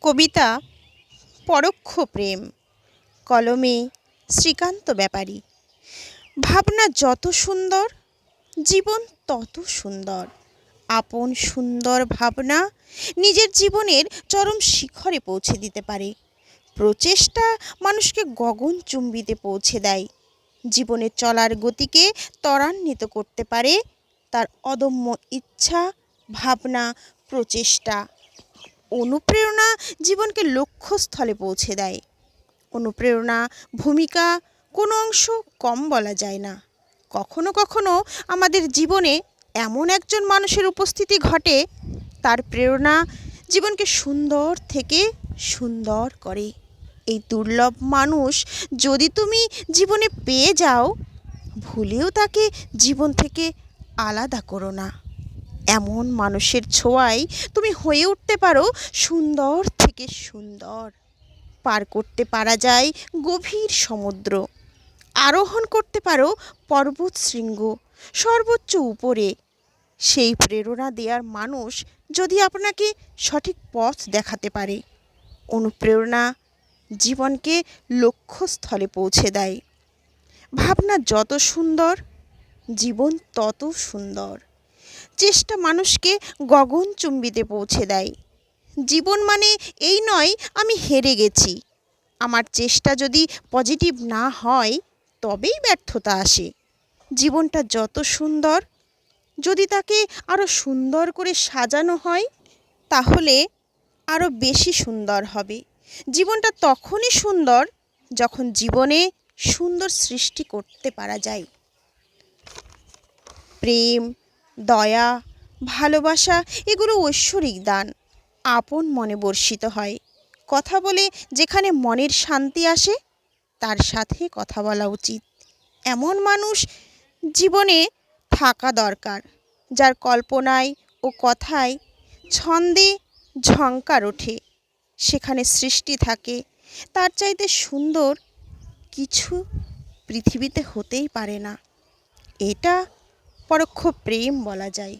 কবিতা পরোক্ষ প্রেম, কলমে শ্রীকান্ত ব্যাপারী। ভাবনা যত সুন্দর, জীবন তত সুন্দর। আপন সুন্দর ভাবনা নিজের জীবনের চরম শিখরে পৌঁছে দিতে পারে। প্রচেষ্টা মানুষকে গগনচুম্বিতে পৌঁছে দেয়। জীবনে চলার গতিকে ত্বরান্বিত করতে পারে তার অদম্য ইচ্ছা, ভাবনা, প্রচেষ্টা। অনুপ্রেরণা জীবনকে লক্ষ্যস্থলে পৌঁছে দেয়। অনুপ্রেরণা ভূমিকা কোনো অংশ কম বলা যায় না। কখনো কখনো আমাদের জীবনে এমন একজন মানুষের উপস্থিতি ঘটে, তার প্রেরণা জীবনকে সুন্দর থেকে সুন্দর করে। এই দুর্লভ মানুষ যদি তুমি জীবনে পেয়ে যাও, ভুলেও তাকে জীবন থেকে আলাদা করো না। এমন মানুষের ছোঁয়ায় তুমি হয়ে উঠতে পারো, সুন্দর থেকে সুন্দর। পার করতে পারা যায় গভীর সমুদ্র। আরোহণ করতে পারো পর্বত শৃঙ্গ, সর্বোচ্চ উপরে। সেই প্রেরণা দেওয়ার মানুষ যদি আপনাকে সঠিক পথ দেখাতে পারে, অনুপ্রেরণা জীবনকে লক্ষ্যস্থলে পৌঁছে দেয়। ভাবনা যত সুন্দর, জীবন তত সুন্দর। চেষ্টা মানুষকে গগনচুম্বিতে পৌঁছে দেয়। জীবন মানে এই নয়, আমি হেরে গেছি। আমার চেষ্টা যদি পজিটিভ না হয়, তবেই ব্যর্থতা আসে। জীবনটা যত সুন্দর, যদি তাকে আরও সুন্দর করে সাজানো হয়, তাহলে আরও বেশি সুন্দর হবে। জীবনটা তখনই সুন্দর যখন জীবনে সুন্দর সৃষ্টি করতে পারা যায়। প্রেম দয়া, ভালোবাসা এগুলো ঐশ্বরিক দান। আপন মনে বর্ষিত হয়। কথা বলে যেখানে মনের শান্তি আসে, তার সাথে কথা বলা উচিত। এমন মানুষ জীবনে থাকা দরকার, যার কল্পনায় ও কথায় ছন্দে ঝংকার ওঠে। সেখানে সৃষ্টি থাকে, তার চাইতে সুন্দর কিছু পৃথিবীতে হতেই পারে না। এটা পরোক্ষ প্রেম বলা যায়।